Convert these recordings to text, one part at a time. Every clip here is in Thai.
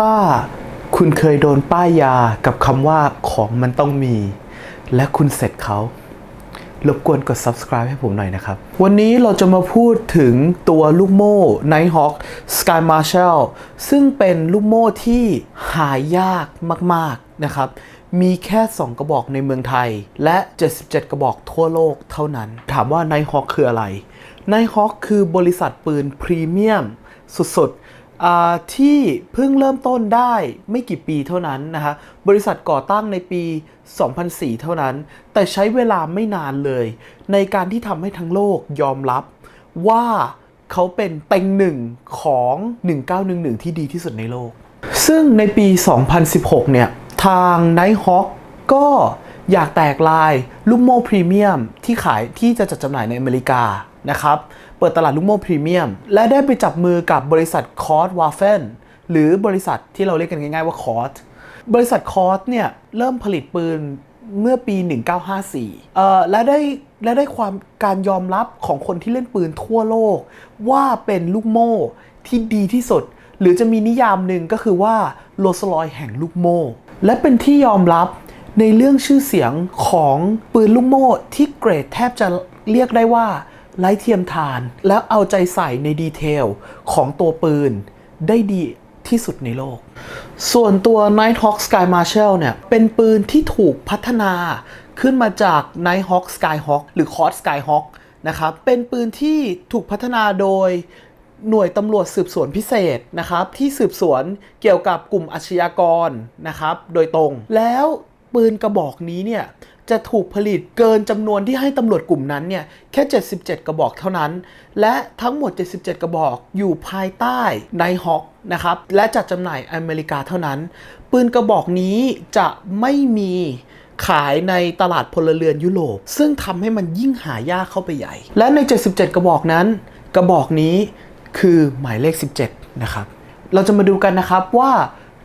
้าคุณเคยโดนป้ายยากับคำว่าของมันต้องมี และคุณเสร็จเขารบกวนกด subscribe ให้ผมหน่อยนะครับ วันนี้เราจะมาพูดถึงตัวลูกโม่ Nighthawk Sky Marshal ซึ่งเป็นลูกโม่ที่หายากมาก ๆ นะครับ มีแค่ 2 กระบอกในเมืองไทย และ 77 กระบอกทั่วโลกเท่านั้น ถามว่า Nighthawk คืออะไร Nighthawk คือบริษัทปืนพรีเมียมสุด ๆ ที่เพิ่งเริ่มต้นได้ไม่กี่ปีเท่านั้นนะฮะบริษัทก่อตั้งในปี 2004 เท่านั้น แต่ใช้เวลาไม่นานเลย ในการที่ทำให้ทั้งโลกยอมรับว่าเขาเป็นเต็งหนึ่งของ 1911 ที่ดีที่สุดในโลก ซึ่งในปี 2016 เนี่ย ทาง Nighthawk ก็อยากแตกลายลูกโม่พรีเมียมที่ขายที่จะจัดจำหน่ายในอเมริกานะครับ ปิดตลาดลูกโม่พรีเมียม และได้ไปจับมือกับบริษัทคอร์สวาเฟนหรือบริษัทที่เราเรียกกันง่ายๆว่าคอร์สบริษัทคอร์สเนี่ยเริ่มผลิตปืนเมื่อปี 1954เอ่อและได้และได้ความการยอมรับของคนที่เล่นปืนทั่วโลก ว่าเป็นลูกโม่ที่ดีที่สุด หรือจะมีนิยามหนึ่งก็คือว่าโรสลอยแห่งลูกโม่ และเป็นที่ยอมรับในเรื่องชื่อเสียงของปืนลูกโม่ที่เกรดแทบจะเรียกได้ว่า ไร้เทียมทาน แล้วเอาใจใส่ในดีเทลของตัวปืนได้ดีที่สุดในโลก ส่วนตัว Nighthawk Sky Marshal เนี่ย เป็นปืนที่ถูกพัฒนาขึ้นมาจาก Nighthawk Skyhawk หรือ Cod Skyhawk นะครับ เป็นปืนที่ถูกพัฒนาโดยหน่วยตำรวจสืบสวนพิเศษนะครับ ที่สืบสวนเกี่ยวกับกลุ่มอาชญากรนะครับ โดยตรงแล้วปืนกระบอกนี้เนี่ย จะถูกผลิตเกินจำนวนที่ให้ตำรวจกลุ่มนั้นเนี่ยแค่ 77 กระบอกเท่านั้น และทั้งหมด 77 กระบอกอยู่ภายใต้ไนฮอกนะครับและจัดจำหน่ายอเมริกาเท่านั้น ปืนกระบอกนี้จะไม่มีขายในตลาดพลเรือนยุโรป ซึ่งทำให้มันยิ่งหายากเข้าไปใหญ่ และใน 77 กระบอกนั้น กระบอกนี้คือหมายเลข 17 นะครับ เราจะมาดูกันนะครับว่า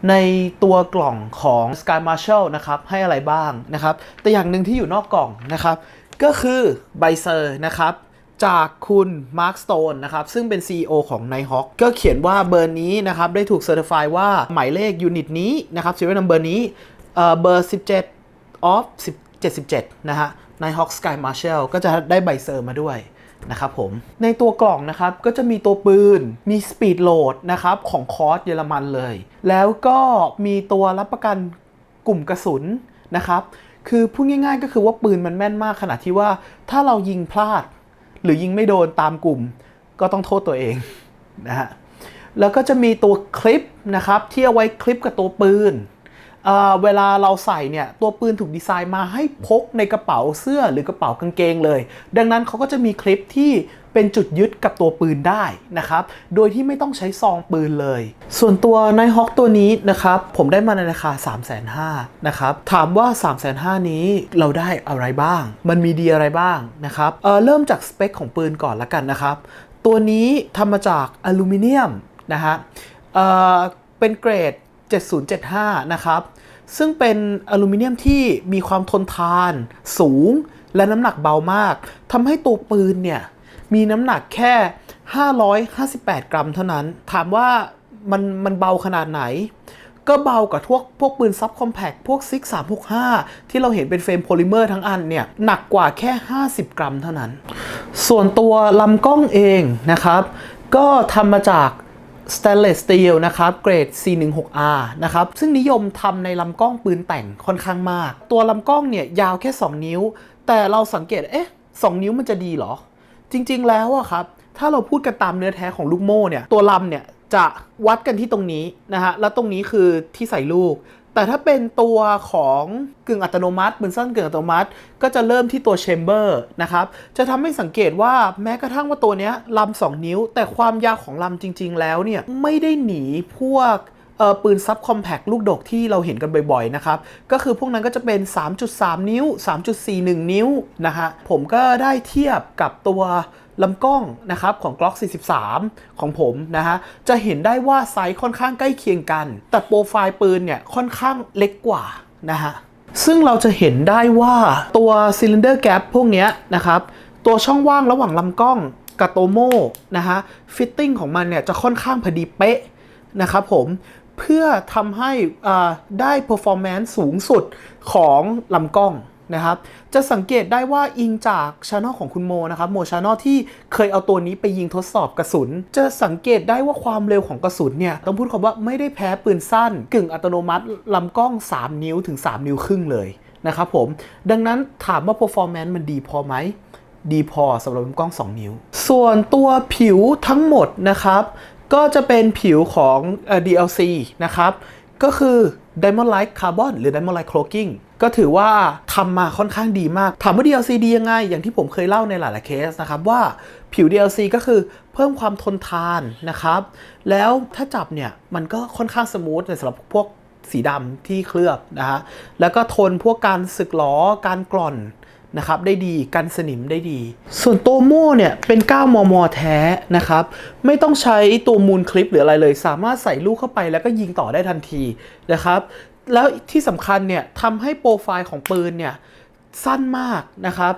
ในตัวกล่องของ Sky Marshall นะครับให้อะไรบ้างนะครับ แต่อย่างหนึ่งที่อยู่นอกกล่องนะครับ ก็คือใบเซอร์นะครับจากคุณ Mark Stone นะครับ ซึ่งเป็น CEO ของ Nighthawk ก็เขียนว่าเบอร์นี้นะครับ ได้ถูกเซอร์ติฟายว่า หมายเลขยูนิตนี้นะครับ serial number นี้เบอร์ 17 of 77 นะฮะ Nighthawk Sky Marshall ก็จะได้ใบเซอร์มาด้วย นะครับผม ในตัวกล่องนะครับก็จะมีตัวปืน มีสปีดโหลดนะครับของคอร์สเยอรมันเลย แล้วก็มีตัวรับประกันกลุ่มกระสุนนะครับ คือพูดง่ายๆก็คือว่าปืนมันแม่นมากขนาดที่ว่าถ้าเรายิงพลาด หรือยิงไม่โดนตามกลุ่ม ก็ต้องโทษตัวเองนะฮะ แล้วก็จะมีตัวคลิปนะครับที่เอาไว้คลิปกับตัวปืน เวลาเราใส่เนี่ยตัวปืนถูกดีไซน์มาให้พกในกระเป๋าเสื้อหรือกระเป๋ากางเกงเลย ดังนั้นเขาก็จะมีคลิปที่เป็นจุดยึดกับตัวปืนได้นะครับ โดยที่ไม่ต้องใช้ซองปืนเลย ส่วนตัว Nighthawk ตัวนี้นะครับ ผมได้มาในราคา 3 5 0 0 0นะครับ ถามว่า 3 5 0 0 0นี้เราได้อะไรบ้าง มันมีดีอะไรบ้างนะครับเเริ่มจากสเปคของปืนก่อนละกันนะครับ ตัวนี้ทำมาจากอลูมิเนียมนะฮะเเป็นเกรด 7075 นะครับ ซึ่งเป็นอลูมิเนียมที่มีความทนทานสูงและน้ำหนักเบามากทำให้ตัวปืนเนี่ย มีน้ำหนักแค่ 558 กรัมเท่านั้น ถามว่ามันมันเบาขนาดไหน ก็เบากว่าพวกพวกปืนซับคอมแพคพวกซิก365 ที่เราเห็นเป็นเฟรมโพลิเมอร์ทั้งอันเนี่ย หนักกว่าแค่ 50 กรัมเท่านั้น ส่วนตัวลำกล้องเองนะครับ ก็ทำมาจาก Stainless Steel นะครับเกรด C16R นะครับ ซึ่งนิยมทำในลำกล้องปืนแต่งค่อนข้างมาก ตัวลำกล้องเนี่ยยาวแค่ 2 นิ้ว แต่เราสังเกต เอ๊ะ 2 นิ้วมันจะดีเหรอ จริง ๆ แล้วอะครับ ถ้าเราพูดกันตามเนื้อแท้ของลูกโม่เนี่ย ตัวลำเนี่ยจะวัดกันที่ตรงนี้นะฮะ แล้วตรงนี้คือที่ใส่ลูก แต่ถ้าเป็นตัวของกึ่งอัตโนมัติปืนสั้นกึ่งอัตโนมัติ ก็จะเริ่มที่ตัวแชมเบอร์นะครับ จะทำให้สังเกตว่าแม้กระทั่งว่าตัวนี้ลำสองนิ้ว แต่ความยาวของลำจริง ๆ แล้วเนี่ยไม่ได้หนีพวกปืนซับคอมแพคลูกดกที่เราเห็นกันบ่อยๆนะครับ ก็คือพวกนั้นก็จะเป็น 3.3 นิ้ว 3.41 นิ้วนะฮะผมก็ได้เทียบกับตัว ลำกล้องนะครับของ Glock 43 ของผมนะฮะจะเห็นได้ว่าไซส์ค่อนข้างใกล้เคียงกัน แต่โปรไฟล์ปืนเนี่ยค่อนข้างเล็กกว่านะฮะซึ่งเราจะเห็นได้ว่าตัวซิลินเดอร์แกปพวกนี้นะครับตัวช่องว่างระหว่างลำกล้องกับโตโม่นะฮะฟิตติ้งของมันเนี่ยจะค่อนข้างพอดีเป๊ะนะครับผมเพื่อทำให้อ่าได้ performance สูงสุดของลำกล้อง นะครับ จะสังเกตได้ว่าอิงจากช anel ของคุณโมนะครับโมช anel ที่เคยเอาตัวนี้ไปยิงทดสอบกระสุน จะสังเกตได้ว่าความเร็วของกระสุนเนี่ยต้องพูดคำว่าไม่ได้แพ้ปืนสั้น กึ่งอัตโนมัติลำกล้อง 3 นิ้วถึง 3 นิ้วครึ่งเลยนะครับผม ดังนั้นถามว่า performance มันดีพอไหมดีพอสำหรับลำกล้อง 2 นิ้ว ส่วนตัวผิวทั้งหมดนะครับ ก็จะเป็นผิวของ DLC นะครับ ก็คือ Diamond Light Carbon หรือ Diamond Light Cloaking ก็ถือว่าทำมาค่อนข้างดีมาก ถามว่า DLC ดียังไง อย่างที่ผมเคยเล่าในหลายๆเคสนะครับว่าผิว DLC ก็คือเพิ่มความทนทานนะครับ แล้วถ้าจับเนี่ยมันก็ค่อนข้างสมูทในสำหรับพวกสีดำที่เคลือบนะฮะ แล้วก็ทนพวกการสึกหลอการกร่อนนะครับได้ดีกันสนิมได้ดี ส่วนตัวโม่เนี่ยเป็น 9 มม แท้นะครับ ไม่ต้องใช้ตัวมูลคลิปหรืออะไรเลย สามารถใส่ลูกเข้าไปแล้วก็ยิงต่อได้ทันทีนะครับ แล้วที่สำคัญเนี่ยทำให้โปรไฟล์ของปืนเนี่ย สั้นมากนะครับ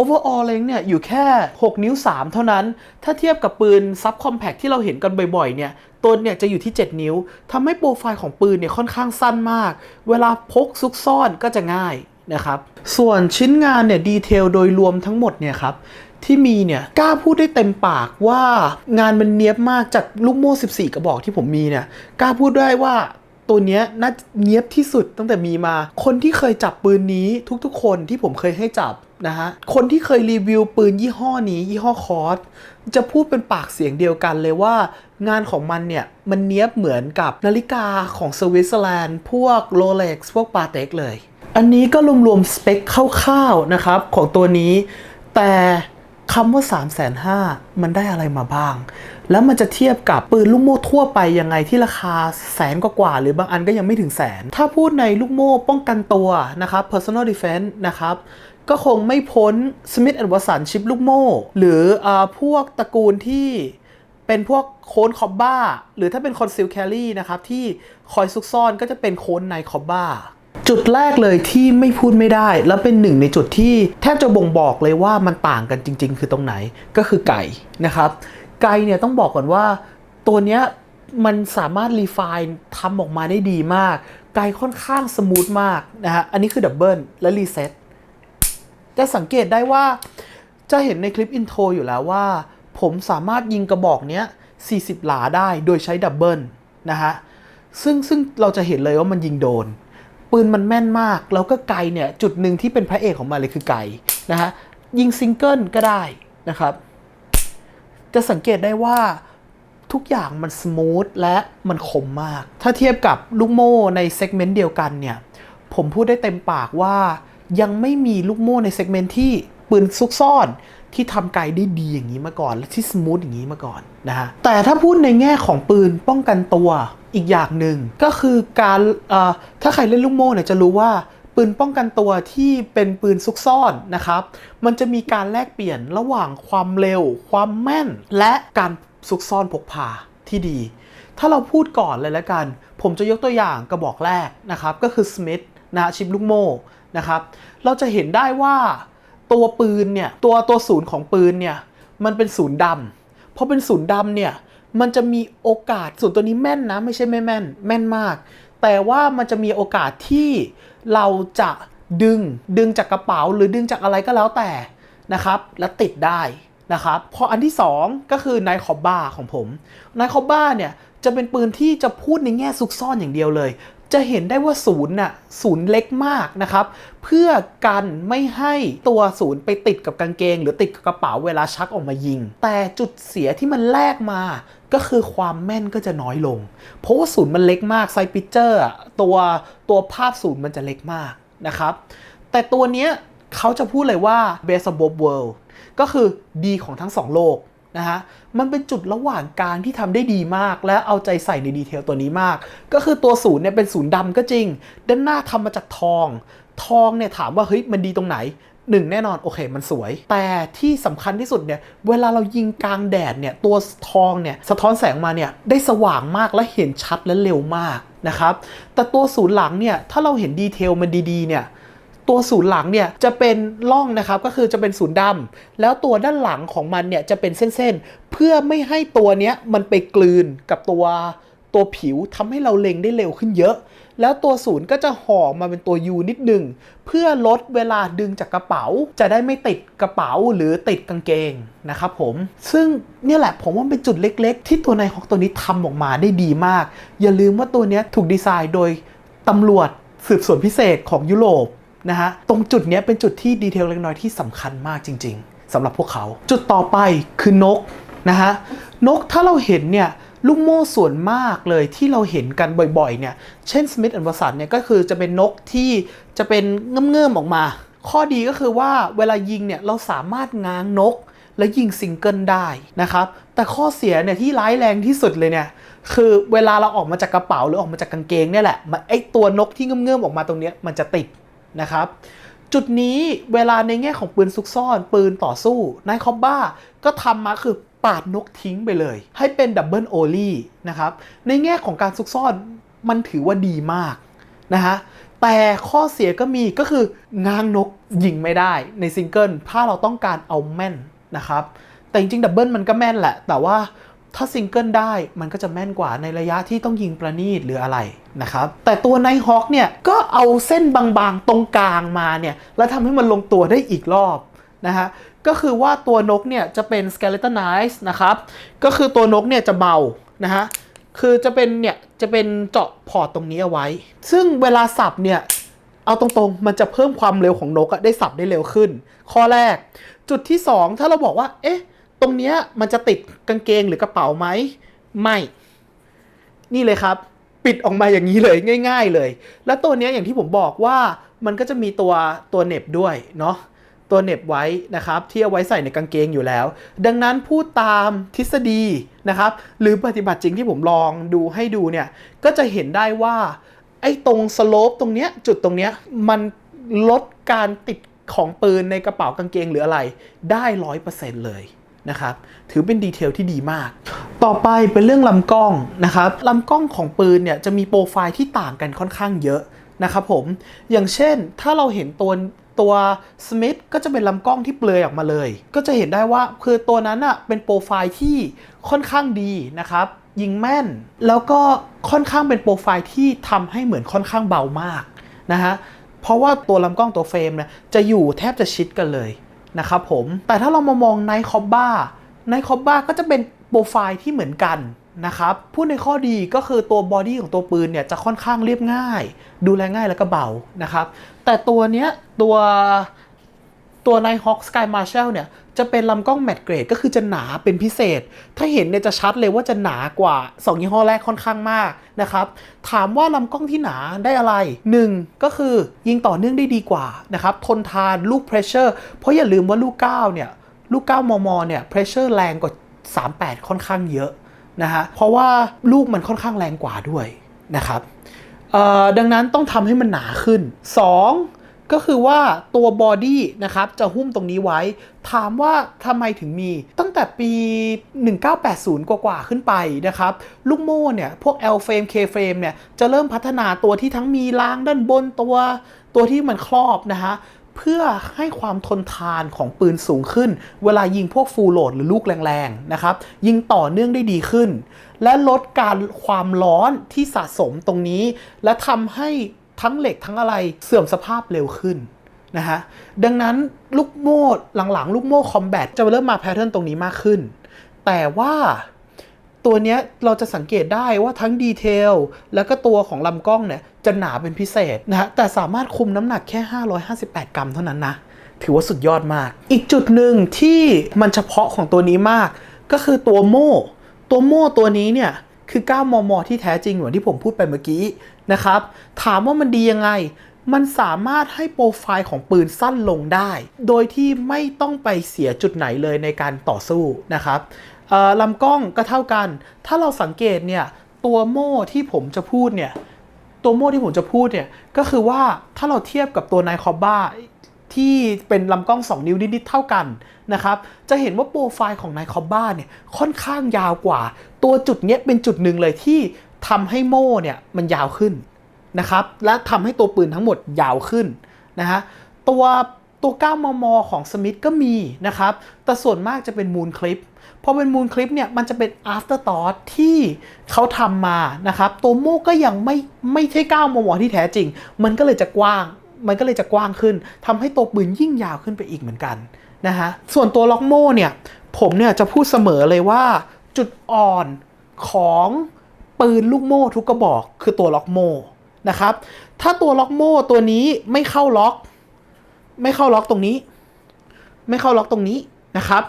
overall length เนี่ยอยู่แค่ 6 นิ้ว 3 เท่านั้น ถ้าเทียบกับปืน sub compact ที่เราเห็นกันบ่อยๆ เนี่ย ตัวเนี่ยจะอยู่ที่ 7 นิ้ว ทำให้โปรไฟล์ของปืนเนี่ยค่อนข้างสั้นมาก เวลาพกซุกซ่อนก็จะง่ายนะครับ ส่วนชิ้นงานเนี่ยดีเทลโดยรวมทั้งหมดเนี่ยครับที่มีเนี่ยกล้าพูดได้เต็มปากว่างานมันเนี้ยบมากจากลูกโม่ 14 กระบอกที่ผมมีเนี่ยกล้าพูดได้ว่า ตัวเนี้ยน่าเนียบที่สุดตั้งแต่มีมา คนที่เคยจับปืนนี้ทุกๆ คนที่ผมเคยให้จับนะฮะ คนที่เคยรีวิวปืนยี่ห้อนี้ ยี่ห้อคอร์สจะพูดเป็นปากเสียงเดียวกันเลยว่างานของมันเนี่ย มันเนียบเหมือนกับนาฬิกาของสวิตเซอร์แลนด์พวกโรเล็กซ์พวกปาเต็กเลย อันนี้ก็รวมๆสเปคคร่าวๆนะครับของตัวนี้ แต่ คำว่า 3 5 0 0 0มันได้อะไรมาบ้าง แล้วมันจะเทียบกับปืนลูกโม่ทั่วไปยังไงที่ราคาแสนกว่าหรือบางอันก็ยังไม่ถึงแสน ถ้าพูดในลูกโม่ป้องกันตัวนะครับ personal defense นะครับก็คงไม่พ้น Smith Wesson ชิปลูกโม่ หรืออพวกตระกูลที่เป็นพวกโคนคอบบ้า หรือถ้าเป็นคอนซิลแคลรี่นะครับที่คอยซุกซ่อนก็จะเป็นโคนในคอบบ้า จุดแรกเลยที่ไม่พูดไม่ได้ แล้วเป็นหนึ่งในจุดที่แทบจะบ่งบอกเลยว่ามันต่างกันจริง ๆ คือตรงไหนก็คือไก่นะครับ ไก่เนี่ยต้องบอกก่อนว่าตัวเนี้ยมันสามารถรีไฟน์ทำออกมาได้ดีมาก ไก่ค่อนข้างสมูทมากนะฮะอันนี้คือดับเบิลและรีเซ็ตจะสังเกตได้ว่า จะเห็นในคลิปอินโทรอยู่แล้วว่า ผมสามารถยิงกระบอกเนี้ย 40 หลาได้โดยใช้ดับเบิลนะฮะซึ่งซึ่งเราจะเห็นเลยว่ามันยิงโดน ปืนมันแม่นมาก แล้วก็ไกเนี่ยจุดหนึ่งที่เป็นพระเอกของมันเลยคือไกนะฮะยิงซิงเกิลก็ได้นะครับ จะสังเกตได้ว่าทุกอย่างมันสมูทและมันคมมาก ถ้าเทียบกับลูกโม่ในเซกเมนต์เดียวกันเนี่ย ผมพูดได้เต็มปากว่ายังไม่มีลูกโม่ในเซกเมนต์ที่ปืนซุกซ่อน ที่ทำไกลได้ดีอย่างนี้มาก่อน และที่สมูทอย่างนี้มาก่อนนะฮะแต่ถ้าพูดในแง่ของปืนป้องกันตัวอีกอย่างหนึ่งก็คือการถ้าใครเล่นลูกโม่เนี่ยจะรู้ว่าปืนป้องกันตัวที่เป็นปืนซุกซ่อนนะครับ มันจะมีการแลกเปลี่ยนระหว่างความเร็ว ความแม่น และการซุกซ่อนพกพาที่ดี ถ้าเราพูดก่อนเลยแล้วกัน ผมจะยกตัวอย่างกระบอกแรกนะครับ ก็คือ Smith นะชิปลูกโม่นะครับ เราจะเห็นได้ว่า ตัวปืนเนี่ยตัวตัวศูนย์ของปืนเนี่ยมันเป็นศูนย์ดำพอเป็นศูนย์ดำเนี่ยมันจะมีโอกาสศูนย์ตัวนี้แม่นนะไม่ใช่ไม่แม่น แม่นมาก แต่ว่ามันจะมีโอกาสที่เราจะดึงดึงจากกระเป๋าหรือดึงจากอะไรก็แล้วแต่นะครับ แล้วติดได้นะครับพออันที่ 2 ก็คือไนคอบบ้าของผมไนคอบบ้าเนี่ยจะเป็นปืนที่จะพูดในแง่ซุกซ่อนอย่างเดียวเลย จะเห็นได้ว่าศูนย์น่ะศูนย์เล็กมากนะครับ เพื่อกันไม่ให้ตัวศูนย์ไปติดกับกางเกง หรือติดกับกระเป๋าเวลาชักออกมายิง แต่จุดเสียที่มันแลกมาก็คือความแม่นก็จะน้อยลง เพราะว่าศูนย์มันเล็กมากไซปิเจอร์ตัวตัวภาพศูนย์มันจะเล็กมากนะครับ แต่ตัวเนี้ยเขาจะพูดเลยว่า best of both world ก็คือดีของทั้งสองโลก นะฮะมันเป็นจุดระหว่างกลางที่ทำได้ดีมาก และเอาใจใส่ในดีเทลตัวนี้มาก ก็คือตัวศูนย์เนี่ยเป็นศูนย์ดำก็จริง ด้านหน้าทำมาจากทอง ทองเนี่ยถามว่าเฮ้ยมันดีตรงไหนหนึ่งแน่นอนโอเคมันสวย แต่ที่สำคัญที่สุดเนี่ยเวลาเรายิงกลางแดดเนี่ยตัวทองเนี่ยสะท้อนแสงมาเนี่ยได้สว่างมากและเห็นชัดและเร็วมากนะครับแต่ตัวศูนย์หลังเนี่ยถ้าเราเห็นดีเทลมันดีๆเนี่ย ตัวศูนย์หลังเนี่ยจะเป็นร่องนะครับก็คือจะเป็นศูนย์ดำแล้วตัวด้านหลังของมันเนี่ยจะเป็นเส้นๆ เพื่อไม่ให้ตัวเนี้ยมันไปกลืนกับตัวตัวผิวทำให้เราเล็งได้เร็วขึ้นเยอะ แล้วตัวศูนย์ก็จะห่อมาเป็นตัว U นิดหนึ่งเพื่อลดเวลาดึงจากกระเป๋า จะได้ไม่ติดกระเป๋าหรือติดกางเกงนะครับผม ซึ่งเนี่ยแหละผมว่าเป็นจุดเล็กๆ ที่ตัวในฮอกตัวนี้ทำออกมาได้ดีมาก อย่าลืมว่าตัวเนี้ยถูกดีไซน์โดยตำรวจสืบสวนพิเศษของยุโรป นะฮะตรงจุดนี้เป็นจุดที่ดีเทลเล็กน้อยที่สำคัญมากจริง ๆสำหรับพวกเขา จุดต่อไปคือนกนะฮะนกถ้าเราเห็นเนี่ยลูกโม่ส่วนมากเลยที่เราเห็นกันบ่อยๆเนี่ยเช่น Smith w e s s o n เนี่ยก็คือจะเป็นนกที่จะเป็นเงื่อมๆออกมา ข้อดีก็คือว่าเวลายิงเนี่ยเราสามารถง้างนกและยิงซิงเกิลได้นะครับแต่ข้อเสียเนี่ยที่ร้ายแรงที่สุดเลยเนี่ยคือเวลาเราออกมาจากกระเป๋าหรือออกมาจากกางเกงเนี่ยแหละไอตัวนกที่เงื่อมๆออกมาตรงนี้มันจะติด นะครับ จุดนี้เวลาในแง่ของปืนซุกซ่อน ปืนต่อสู้นายคอบบ้าก็ทำมาคือปาดนกทิ้งไปเลย ให้เป็นดับเบิลโอลี่นะครับ ในแง่ของการซุกซ่อนมันถือว่าดีมากนะฮะแต่ข้อเสียก็มีก็คืองางนกยิงไม่ได้ในซิงเกิลถ้าเราต้องการเอาแม่นนะครับ แต่จริงๆดับเบิลมันก็แม่นแหละ แต่ว่า ถ้าซิงเกิลได้มันก็จะแม่นกว่าในระยะที่ต้องยิงประณีตหรืออะไรนะครับ แต่ตัวไนฮอคเนี่ยก็เอาเส้นบางๆตรงกลางมาเนี่ย แล้วทำให้มันลงตัวได้อีกรอบนะฮะ ก็คือว่าตัวนกเนี่ยจะเป็น skeletonized นะครับ ก็คือตัวนกเนี่ยจะเบานะฮะ คือจะเป็นเนี่ยจะเป็นเจาะพอร์ตตรงนี้เอาไว้ ซึ่งเวลาสับเนี่ยเอาตรงๆ มันจะเพิ่มความเร็วของนกอะได้สับได้เร็วขึ้น ข้อแรก จุดที่ 2 ถ้าเราบอกว่า เอ๊ะ ตรงเนี้ยมันจะติดกางเกงหรือกระเป๋าไหมไม่ นี่เลยครับ ปิดออกมาอย่างนี้เลยง่าย ๆเลย แล้วตัวเนี้ยอย่างที่ผมบอกว่ามันก็จะมีตัวตัวเน็บด้วยเนาะตัวเน็บไว้นะครับที่เอาไว้ใส่ในกางเกงอยู่แล้ว ดังนั้นพูดตามทฤษฎีนะครับ หรือปฏิบัติจริงที่ผมลองดูให้ดูเนี่ยก็จะเห็นได้ว่าไอ้ตรงสโลปตรงเนี้ยจุดตรงเนี้ยมันลดการติดของปืนในกระเป๋ากางเกงหรืออะไรได้ร้อยเปอร์เซ็นต์เลย นะครับ ถือเป็นดีเทลที่ดีมาก ต่อไปเป็นเรื่องลำกล้องนะครับลำกล้องของปืนเนี่ยจะมีโปรไฟล์ที่ต่างกันค่อนข้างเยอะนะครับผม อย่างเช่นถ้าเราเห็นตัวตัวสมิธก็จะเป็นลำกล้องที่เปลือยออกมาเลย ก็จะเห็นได้ว่าคือตัวนั้นอะเป็นโปรไฟล์ที่ค่อนข้างดีนะครับ ยิงแม่น แล้วก็ค่อนข้างเป็นโปรไฟล์ที่ทำให้เหมือนค่อนข้างเบามากนะฮะ เพราะว่าตัวลำกล้องตัวเฟรมเนี่ยจะอยู่แทบจะชิดกันเลย นะครับผม แต่ถ้าเรามามองไนคอบบ้าไนคอบบ้าก็จะเป็นโปรไฟล์ที่เหมือนกันนะครับพูดในข้อดีก็คือตัวบอดี้ของตัวปืนเนี่ยจะค่อนข้างเรียบง่าย ดูแลง่ายแล้วก็เบานะครับ แต่ตัวเนี้ยตัว ตัว Nighthawk Sky Marshal เนี่ย จะเป็นลำกล้องแมตเกรดก็คือจะหนาเป็นพิเศษ ถ้าเห็นเนี่ยจะชัดเลยว่าจะหนากว่า 2 ยี่ห้อแรกค่อนข้างมากนะครับ ถามว่าลำกล้องที่หนาได้อะไร 1 ก็คือยิงต่อเนื่องได้ดีกว่านะครับ ทนทานลูกเพรสเชอร์ เพราะอย่าลืมว่าลูก 9 เนี่ย ลูก 9 มม เนี่ยเพรสเชอร์แรงกว่า 38 ค่อนข้างเยอะนะฮะ เพราะว่าลูกมันค่อนข้างแรงกว่าด้วยนะครับดังนั้นต้องทำให้มันหนาขึ้น 2 ก็คือว่าตัวบอดี้นะครับจะหุ้มตรงนี้ไว้ ถามว่าทำไมถึงมี ตั้งแต่ปี 1980 กว่าๆขึ้นไปนะครับ ลูกโม่เนี่ย พวก L frame K frame เนี่ย จะเริ่มพัฒนาตัวที่ทั้งมีรางด้านบนตัว ตัวที่มันครอบนะฮะเพื่อให้ความทนทานของปืนสูงขึ้น เวลายิงพวกฟูลโหลดหรือลูกแรงๆนะครับ ยิงต่อเนื่องได้ดีขึ้น และลดการความร้อนที่สะสมตรงนี้ และทำให้ ทั้งเหล็กทั้งอะไรเสื่อมสภาพเร็วขึ้นนะฮะดังนั้นลูกโม่หลังๆ ลูกโม่คอมแบทจะเริ่มมาแพทเทิร์นตรงนี้มากขึ้น แต่ว่าตัวเนี้ยเราจะสังเกตได้ว่าทั้งดีเทลแล้วก็ตัวของลำกล้องเนี่ยจะหนาเป็นพิเศษนะฮะแต่สามารถคุมน้ำหนักแค่ 558 กรัมเท่านั้นนะ ถือว่าสุดยอดมาก อีกจุดหนึ่งที่มันเฉพาะของตัวนี้มาก ก็คือตัวโม่ ตัวโม่ตัวนี้เนี่ยคือ 9 มม ที่แท้จริงเหมือนที่ผมพูดไปเมื่อกี้ นะครับ ถามว่ามันดียังไง มันสามารถให้โปรไฟล์ของปืนสั้นลงได้ โดยที่ไม่ต้องไปเสียจุดไหนเลยในการต่อสู้นะครับลำกล้องก็เท่ากัน ถ้าเราสังเกตเนี่ย ตัวโม่ที่ผมจะพูดเนี่ย ตัวโม่ที่ผมจะพูดเนี่ย ก็คือว่าถ้าเราเทียบกับตัวไนคอบบ้าที่เป็นลำกล้อง 2 นิ้วนิดๆเท่ากันนะครับ จะเห็นว่าโปรไฟล์ของไนคอบบ้าเนี่ยค่อนข้างยาวกว่า ตัวจุดเนี้ยเป็นจุดหนึ่งเลยที่ ทำให้โม่เนี่ยมันยาวขึ้นนะครับ และทำให้ตัวปืนทั้งหมดยาวขึ้นนะฮะตัวตัว 9 มม ของสมิธก็มีนะครับ แต่ส่วนมากจะเป็นมูลคลิป พอเป็นมูลคลิปเนี่ย มันจะเป็น after thought ที่เขาทำมานะครับ ตัวโม่ก็ยังไม่ไม่ใช่ 9 มม ที่แท้จริง มันก็เลยจะกว้าง มันก็เลยจะกว้างขึ้น ทำให้ตัวปืนยิ่งยาวขึ้นไปอีกเหมือนกันนะฮะ ส่วนตัวล็อกโม่เนี่ย ผมเนี่ยจะพูดเสมอเลยว่าจุดอ่อนของ ปืนลูกโม่ทุกกระบอกคือตัวล็อกโม่นะครับ ถ้าตัวล็อกโม่ตัวนี้ไม่เข้าล็อก ไม่เข้าล็อกตรงนี้ ไม่เข้าล็อกตรงนี้นะครับ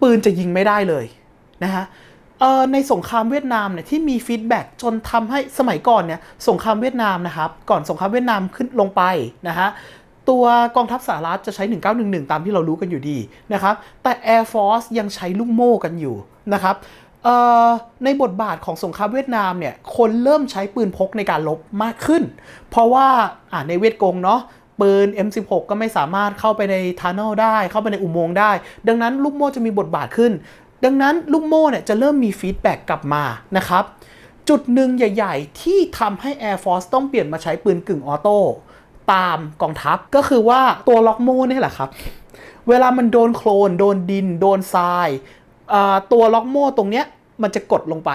ปืนจะยิงไม่ได้เลยนะฮะเอ่อในสงครามเวียดนามเนี่ยที่มีฟีดแบ็กจนทำให้สมัยก่อนเนี่ยสงครามเวียดนามนะครับก่อนสงครามเวียดนามขึ้นลงไปนะฮะตัวกองทัพสหรัฐจะใช้ 1911 ตามที่เรารู้กันอยู่ดีนะครับแต่ Air Force ยังใช้ลูกโม่กันอยู่นะครับ ในบทบาทของสงครามเวียดนามเนี่ยคนเริ่มใช้ปืนพกในการลบมากขึ้น เพราะว่าในเวียดกงเนาะปืน M16 ก็ไม่สามารถเข้าไปในทาร์นลได้ เข้าไปในอุโมงค์ได้ ดังนั้นลูกโม่จะมีบทบาทขึ้น ดังนั้นลูกโม่เนี่ยจะเริ่มมีฟีดแบ็กกลับมานะครับ จุดหนึ่งใหญ่ ๆ ที่ทำให้ Air Force ต้องเปลี่ยนมาใช้ปืนกึ่งออโต้ตามกองทัพก็คือว่าตัวล็อกโม่เนี่ยแหละครับ เวลามันโดนโคลน โดนดิน โดนทราย ตัวล็อกโม่ตรงเนี้ยมันจะกดลงไป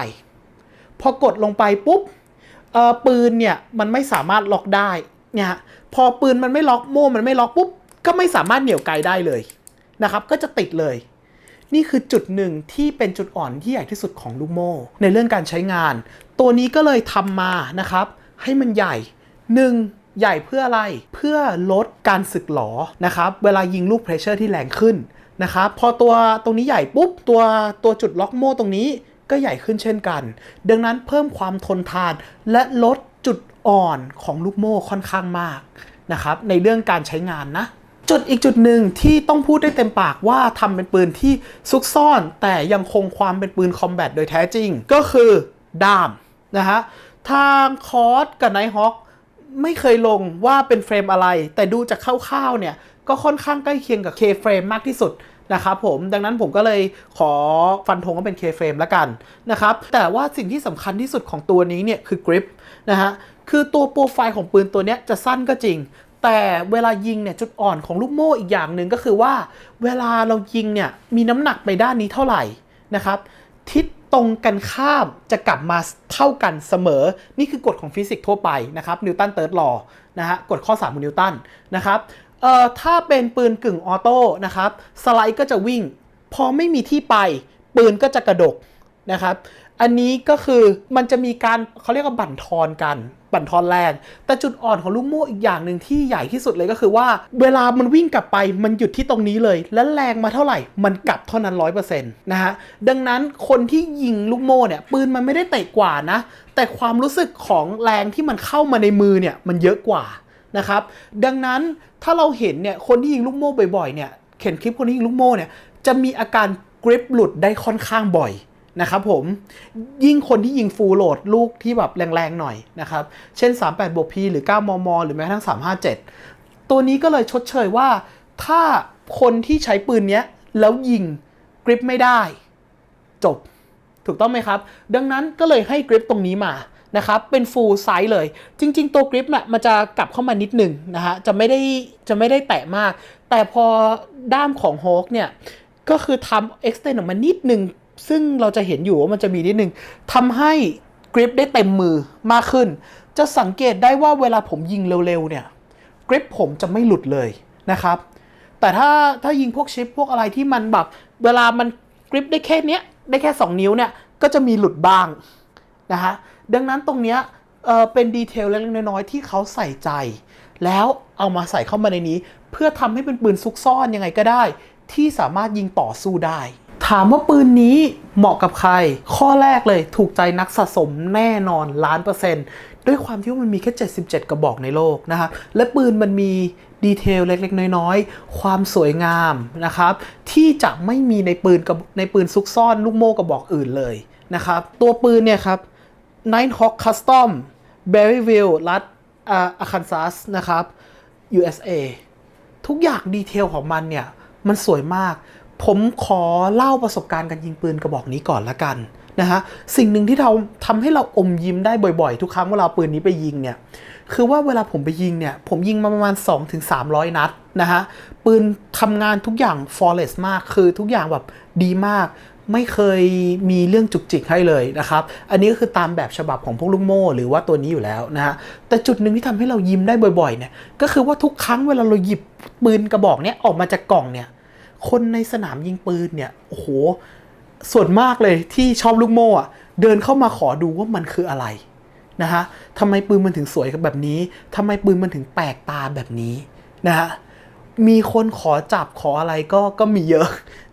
พอกดลงไปปุ๊บปืนเนี่ยมันไม่สามารถล็อกได้เนี่ยพอปืนมันไม่ล็อกโม่มันไม่ล็อกปุ๊บก็ไม่สามารถเหนี่ยวไกลได้เลยนะครับ ก็จะติดเลย นี่คือจุดหนึ่งที่เป็นจุดอ่อนที่ใหญ่ที่สุดของลูกโม่ในเรื่องการใช้งาน ตัวนี้ก็เลยทำมานะครับ ให้มันใหญ่หนึ่งใหญ่เพื่ออะไรเพื่อลดการสึกหลอนะครับ เวลายิงลูกเพรสเชอร์ที่แรงขึ้น นะครับพอตัวตรงนี้ใหญ่ปุ๊บตัวตัวจุดล็อกโม่ตรงนี้ก็ใหญ่ขึ้นเช่นกัน ดังนั้นเพิ่มความทนทานและลดจุดอ่อนของลูกโม่ค่อนข้างมากนะครับในเรื่องการใช้งานนะ จุดอีกจุดหนึ่งที่ต้องพูดได้เต็มปากว่าทำเป็นปืนที่ซุกซ่อน แต่ยังคงความเป็นปืนคอมแบทโดยแท้จริง ก็คือด้ามนะฮะทางคอร์สกับไนฮอคไม่เคยลงว่าเป็นเฟรมอะไร แต่ดูจากคร่าวๆเนี่ย ก็ค่อนข้างใกล้เคียงกับ K เฟรมมากที่สุดนะครับผมดังนั้นผมก็เลยขอฟันธงว่าเป็น K เฟรมละกันนะครับแต่ว่าสิ่งที่สำคัญที่สุดของตัวนี้เนี่ยคือกริปนะฮะคือตัวโปรไฟล์ของปืนตัวนี้จะสั้นก็จริง แต่เวลายิงเนี่ยจุดอ่อนของลูกโม่อีกอย่างหนึ่งก็คือว่า เวลาเรายิงเนี่ยมีน้ำหนักไปด้านนี้เท่าไหร่นะครับทิศตรงกันข้ามจะกลับมาเท่ากันเสมอ นี่คือกฎของฟิสิกส์ทั่วไปนะครับนิวตันเติร์ดลอนะฮะกฎข้อ3ของนิวตันนะครับ เอ่อถ้าเป็นปืนกึ่งออโต้นะครับสไลด์ก็จะวิ่ง พอไม่มีที่ไป ปืนก็จะกระดกนะครับ อันนี้ก็คือมันจะมีการเขาเรียกว่าบั่นทอนกัน บั่นทอนแรงแต่จุดอ่อนของลูกโม่อีกอย่างหนึ่งที่ใหญ่ที่สุดเลยก็คือว่า เวลามันวิ่งกลับไปมันหยุดที่ตรงนี้เลย และแรงมาเท่าไหร่ มันกลับเท่านั้นร้อยเปอร์เซ็นต์นะฮะดังนั้นคนที่ยิงลูกโม่เนี่ยปืนมันไม่ได้เตะกว่านะ แต่ความรู้สึกของแรงที่มันเข้ามาในมือเนี่ยมันเยอะกว่า นะครับ ดังนั้นถ้าเราเห็นเนี่ยคนที่ยิงลูกโม่บ่อยๆเนี่ยเห็นคลิปคนที่ยิงลูกโม่เนี่ยจะมีอาการกริปหลุดได้ค่อนข้างบ่อยนะครับผมยิ่งคนที่ยิงฟูลโหลดลูกที่แบบแรงๆหน่อยนะครับ เช่น 38บวก P หรือ 9 มม หรือแม้กระทั่ง 357 ตัวนี้ก็เลยชดเชยว่า ถ้าคนที่ใช้ปืนเนี้ยแล้วยิงกริปไม่ได้ จบ ถูกต้องไหมครับ ดังนั้นก็เลยให้กริปตรงนี้มา นะครับเป็นฟูลไซส์เลย จริง ๆ ตัวกริปน่ะมันจะกลับเข้ามานิดหนึ่งนะฮะจะไม่ได้จะไม่ได้แตะมาก แต่พอด้ามของโฮกเนี่ยก็คือทำ extend ออกมานิดหนึ่งซึ่งเราจะเห็นอยู่ว่ามันจะมีนิดหนึ่งทำให้กริปได้เต็มมือมากขึ้น จะสังเกตได้ว่าเวลาผมยิงเร็วๆเนี่ยกริปผมจะไม่หลุดเลยนะครับ แต่ถ้าถ้ายิงพวกชิปพวกอะไรที่มันแบบเวลามันกริปได้แค่เนี้ยได้แค่ 2 นิ้วเนี่ยก็จะมีหลุดบ้างนะฮะ ดังนั้นตรงเนี้ยเเป็นดีเทลเล็กๆน้อยๆที่เขาใส่ใจ แล้วเอามาใส่เข้ามาในนี้ เพื่อทำให้เป็นปืนซุกซ่อนยังไงก็ได้ ที่สามารถยิงต่อสู้ได้ ถามว่าปืนนี้เหมาะกับใคร ข้อแรกเลยถูกใจนักสะสมแน่นอนล้านเปอร์เซ็นต์ด้วยความที่ว่ามันมีแค่ 77 กระบอกในโลกนะครับและปืนมันมีดีเทลเล็กๆ น้อยๆ ความสวยงามนะครับ ที่จะไม่มีในปืนกับในปืนซุกซ่อนลูกโม่กระบอกอื่นเลยนะครับ ตัวปืนเนี่ยครับ Nighthawk Custom Berryville รัฐอาคันซัสนะครับ USA ทุกอย่างดีเทลของมันเนี่ย มันสวยมาก ผมขอเล่าประสบการณ์การยิงปืนกระบอกนี้ก่อนละกันนะฮะสิ่งหนึ่งที่เราทำให้เราอมยิ้มได้บ่อยๆ ทุกครั้งเวลาปืนนี้ไปยิงเนี่ย คือว่าเวลาผมไปยิงเนี่ย ผมยิงมาประมาณ 2-300 นัดนะฮะ ปืนทำงานทุกอย่าง flawless มาก คือทุกอย่างแบบดีมาก ไม่เคยมีเรื่องจุกจิกให้เลยนะครับ อันนี้ก็คือตามแบบฉบับของพวกลูกโม่หรือว่าตัวนี้อยู่แล้วนะฮะ แต่จุดหนึ่งที่ทำให้เรายิ้มได้บ่อยๆเนี่ย ก็คือว่าทุกครั้งเวลาเราหยิบปืนกระบอกเนี้ยออกมาจากกล่องเนี่ย คนในสนามยิงปืนเนี่ย โอ้โห ส่วนมากเลยที่ชอบลูกโม่อะเดินเข้ามาขอดูว่ามันคืออะไรนะฮะทำไมปืนมันถึงสวยแบบนี้ทำไมปืนมันถึงแปลกตาแบบนี้นะฮะ มีคนขอจับขออะไรก็ก็มีเยอะ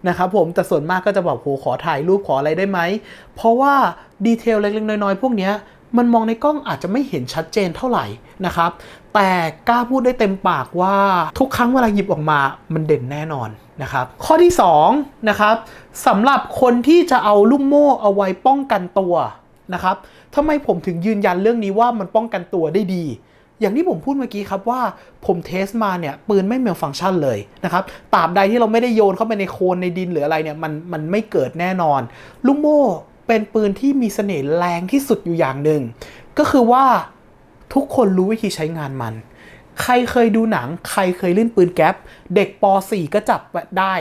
นะครับผมแต่ส่วนมากก็จะบอกโหขอถ่ายรูปขออะไรได้ไหม เพราะว่าดีเทลเล็กๆน้อยๆพวกนี้มันมองในกล้องอาจจะไม่เห็นชัดเจนเท่าไหร่นะครับ แต่กล้าพูดได้เต็มปากว่าทุกครั้งเวลาหยิบออกมามันเด่นแน่นอนนะครับ ข้อที่2นะครับสำหรับคนที่จะเอาลูกโม่เอาไว้ป้องกันตัวนะครับทำไมผมถึงยืนยันเรื่องนี้ว่ามันป้องกันตัวได้ดี อย่างที่ผมพูดเมื่อกี้ครับว่าผมเทสมาเนี่ยปืนไม่เมลฟังก์ชันเลยนะครับตราบใดที่เราไม่ได้โยนเข้าไปในโคลนในดินหรืออะไรเนี่ยมันมันไม่เกิดแน่นอน ลูกโม่เป็นปืนที่มีเสน่ห์แรงที่สุดอยู่อย่างหนึ่งก็คือว่าทุกคนรู้วิธีใช้งานมัน ใครเคยดูหนัง ใครเคยเล่นปืนแก๊ปเด็กป .4 ก็จับได้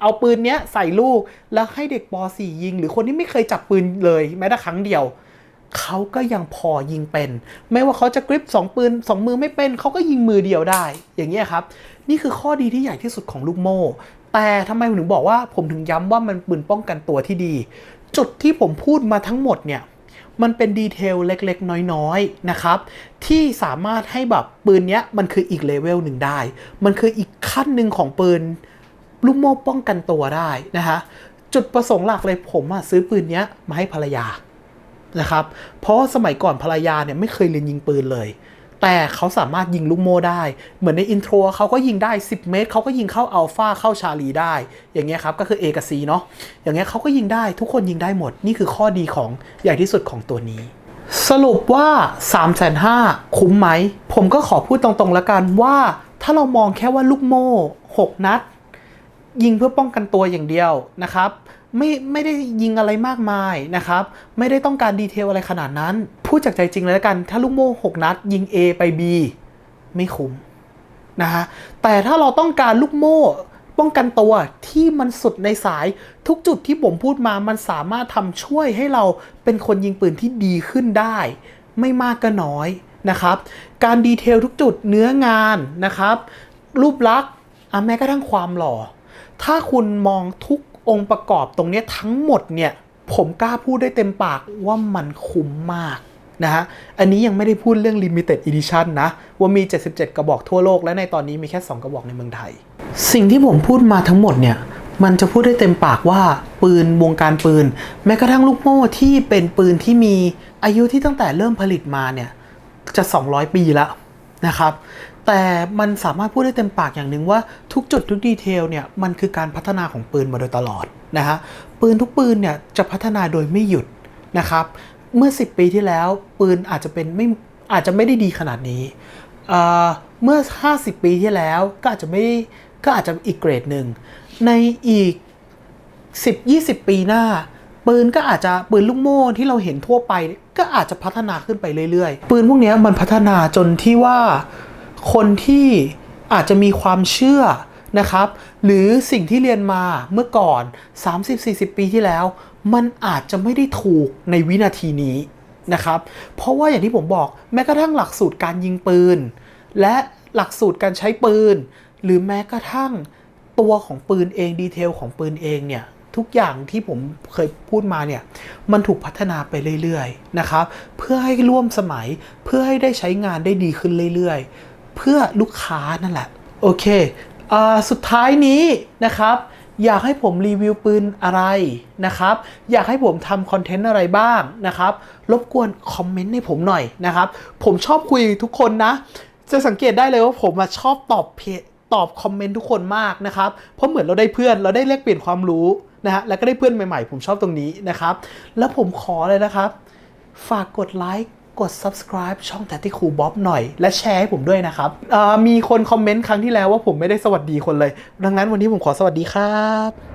เอาปืนเนี้ยใส่ลูกแล้วให้เด็กป .4 ยิง หรือคนที่ไม่เคยจับปืนเลยแม้แต่ครั้งเดียว เขาก็ยังพอยิงเป็น ไม่ว่าเขาจะกริปสองปืนสองมือไม่เป็น เขาก็ยิงมือเดียวได้ อย่างเงี้ยครับ นี่คือข้อดีที่ใหญ่ที่สุดของลูกโม่ แต่ทำไมผมถึงบอกว่าผมถึงย้ำว่ามันปืนป้องกันตัวที่ดี จุดที่ผมพูดมาทั้งหมดเนี่ยมันเป็นดีเทลเล็กๆ น้อยๆ นะครับ ที่สามารถให้แบบปืนเนี้ยมันคืออีกเลเวลหนึ่งได้ มันคืออีกขั้นหนึ่งของปืนลูกโม่ป้องกันตัวได้นะฮะ จุดประสงค์หลักเลยผมอะซื้อปืนเนี้ยมาให้ภรรยา นะครับ เพราะสมัยก่อนภรรยาเนี่ยไม่เคยเรียนยิงปืนเลย แต่เขาสามารถยิงลูกโม่ได้ เหมือนในอินโทรเขาก็ยิงได้ 10 เมตรเขาก็ยิงเข้าอัลฟาเข้าชาลีได้ อย่างเงี้ยครับก็คือ A กับ C เนาะ อย่างเงี้ยเขาก็ยิงได้ทุกคนยิงได้หมด นี่คือข้อดีของใหญ่ที่สุดของตัวนี้สรุปว่า 3 5 0 0 0คุ้มไหม ผมก็ขอพูดตรงๆแล้วกันว่า ถ้าเรามองแค่ว่าลูกโม่ 6 นัด ยิงเพื่อป้องกันตัวอย่างเดียวนะครับ ไม่ไม่ได้ยิงอะไรมากมายนะครับไม่ได้ต้องการดีเทลอะไรขนาดนั้น พูดจากใจจริงเลยแล้วกัน ถ้าลูกโม่6นัด ยิง A ไป B ไม่คุ้มนะฮะแต่ถ้าเราต้องการลูกโม่ป้องกันตัวที่มันสุดในสายทุกจุดที่ผมพูดมามันสามารถทำช่วยให้เราเป็นคนยิงปืนที่ดีขึ้นได้ ไม่มากก็น้อยนะครับ การดีเทลทุกจุดเนื้องานนะครับ รูปลักษณ์อะแม้กระทั่งความหล่อ ถ้าคุณมองทุก องค์ประกอบตรงนี้ทั้งหมดเนี่ยผมกล้าพูดได้เต็มปากว่ามันคุ้มมากนะฮะ อันนี้ยังไม่ได้พูดเรื่อง Limited Edition นะ ว่ามี 77 กระบอกทั่วโลก และในตอนนี้มีแค่ 2 กระบอกในเมืองไทย สิ่งที่ผมพูดมาทั้งหมดเนี่ย มันจะพูดได้เต็มปากว่าปืนวงการปืน แม้กระทั่งลูกโม่ที่เป็นปืนที่มีอายุที่ตั้งแต่เริ่มผลิตมาเนี่ย จะ 200 ปีแล้วนะครับ แต่มันสามารถพูดได้เต็มปากอย่างหนึ่งว่าทุกจุดทุกดีเทลเนี่ยมันคือการพัฒนาของปืนมาโดยตลอดนะฮะปืนทุกปืนเนี่ยจะพัฒนาโดยไม่หยุดนะครับเมื่อ 10 ปีที่แล้วปืนอาจจะเป็นไม่อาจจะไม่ได้ดีขนาดนี้เอ่อเมื่อ 50 ปีที่แล้วก็อาจจะไม่ก็อาจจะอีกเกรดหนึ่งในอีก 10 20 ปีหน้า ปืนก็อาจจะปืนลูกโม่ที่เราเห็นทั่วไป ก็อาจจะพัฒนาขึ้นไปเรื่อยๆ ปืนพวกนี้มันพัฒนาจนที่ว่า คนที่อาจจะมีความเชื่อนะครับ หรือสิ่งที่เรียนมาเมื่อก่อน 30-40 ปีที่แล้ว มันอาจจะไม่ได้ถูกในวินาทีนี้นะครับ เพราะว่าอย่างที่ผมบอกแม้กระทั่งหลักสูตรการยิงปืน และหลักสูตรการใช้ปืน หรือแม้กระทั่งตัวของปืนเองดีเทลของปืนเองเนี่ยทุกอย่างที่ผมเคยพูดมาเนี่ยมันถูกพัฒนาไปเรื่อยๆนะครับ เพื่อให้ร่วมสมัยเพื่อให้ได้ใช้งานได้ดีขึ้นเรื่อยๆ เพื่อลูกค้านั่นแหละ โอเคอสุดท้ายนี้นะครับ อยากให้ผมรีวิวปืนอะไรนะครับ อยากให้ผมทำคอนเทนต์อะไรบ้างนะครับ รบกวนคอมเมนต์ให้ผมหน่อยนะครับ ผมชอบคุยทุกคนนะ จะสังเกตได้เลยว่าผมชอบตอบเพจตอบคอมเมนต์ทุกคนมากนะครับ เพราะเหมือนเราได้เพื่อนเราได้แลกเปลี่ยนความรู้นะฮะ แล้วก็ได้เพื่อนใหม่ๆ ผมชอบตรงนี้นะครับ แล้วผมขอเลยนะครับ ฝากกดไลค์ กด subscribe ช่องแต่ที่ครูบ๊อบหน่อย และแชร์ให้ผมด้วยนะครับมีคนคอมเมนต์ครั้งที่แล้วว่าผมไม่ได้สวัสดีคนเลย ดังนั้นวันนี้ผมขอสวัสดีครับ